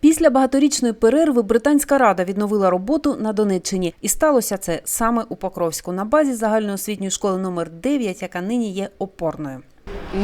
Після багаторічної перерви британська рада відновила роботу на Донеччині, і сталося це саме у Покровську на базі загальноосвітньої школи номер 9, яка нині є опорною.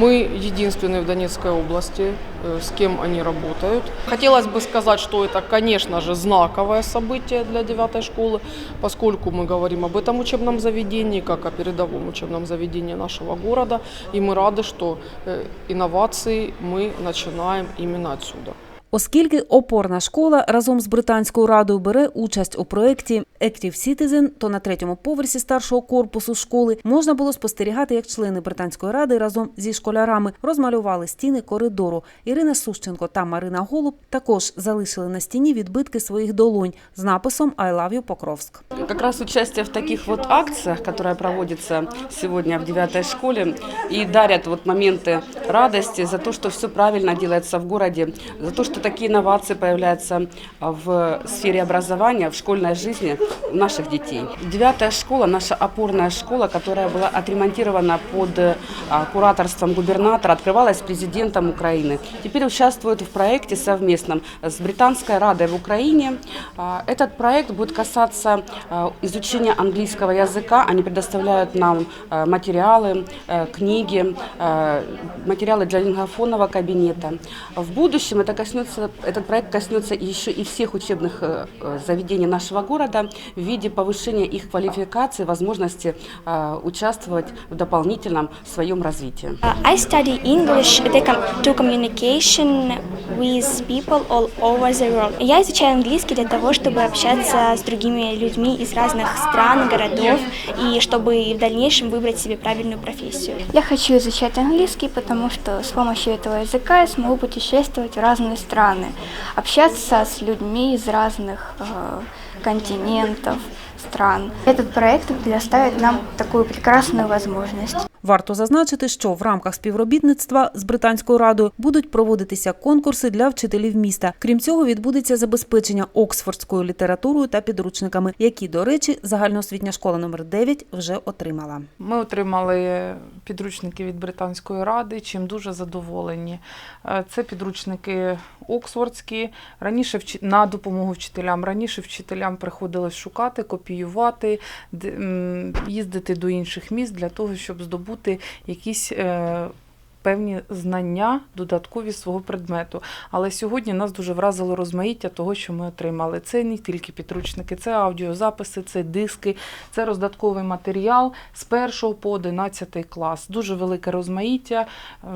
Мы единственные в Донецкой области, э, с кем они работают. Хотелось бы сказать, что это, конечно же, знаковое событие для девятой школы, поскольку мы говорим об этом учебном заведении, как о передовом учебном заведении нашего города. И мы рады, что э, инновации мы начинаем именно отсюда. Оскільки опорна школа разом з британською радою бере участь у проєкті Active Citizen, то на третьому поверсі старшого корпусу школи можна було спостерігати, як члени британської ради разом зі школярами розмалювали стіни коридору. Ірина Сущенко та Марина Голуб також залишили на стіні відбитки своїх долонь з написом «I love you, Покровськ». Как раз участие в таких вот акциях, которые проводятся сегодня в девятой школе и дарят вот моменты радости за то, что все правильно делается в городе, за то, что такие инновации появляются в сфере образования, в школьной жизни у наших детей. Девятая школа, наша опорная школа, которая была отремонтирована под а, кураторством губернатора, открывалась президентом Украины. Теперь участвует в проекте совместном с Британской Радой в Украине. А, Этот проект будет касаться а, изучения английского языка. Они предоставляют нам а, материалы, э, книги, материалы для лингофонного кабинета. В будущем это коснется, этот проект коснется еще и всех учебных э, э, заведений нашего города в виде повышения их квалификации, возможности участвовать в дополнительном своем развитии. Uh, I study English to communication with people all over the world. Я изучаю английский для того, чтобы общаться с другими людьми из разных стран, городов, и чтобы в дальнейшем выбрать себе правильную профессию. Я хочу изучать английский, потому что с помощью этого языка я смогу путешествовать в разные страны, общаться с людьми из разных э, континентов, стран. Этот проект предоставит нам такую прекрасную возможность. Варто зазначити, що в рамках співробітництва з британською радою будуть проводитися конкурси для вчителів міста. Крім цього, відбудеться забезпечення оксфордською літературою та підручниками, які, до речі, загальноосвітня школа номер 9 вже отримала. Ми отримали підручники від Британської ради, чим дуже задоволені. Е, Це підручники оксфордські. Раніше на допомогу вчителям. Раніше вчителям приходилось шукати, копіювати, їздити до інших міст для того, щоб здобути якісь. е, Певні знання додаткові свого предмету. Але сьогодні нас дуже вразило розмаїття того, що ми отримали. Це не тільки підручники, це аудіозаписи, це диски, це роздатковий матеріал з 1 по 11 клас. Дуже велике розмаїття, е,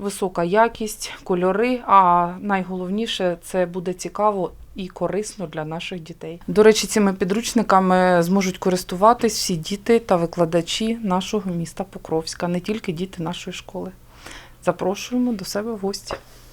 висока якість, кольори. А найголовніше це буде цікаво. І корисно для наших дітей. До речі, цими підручниками зможуть користуватись всі діти та викладачі нашого міста Покровська, не тільки діти нашої школи. Запрошуємо до себе в гості.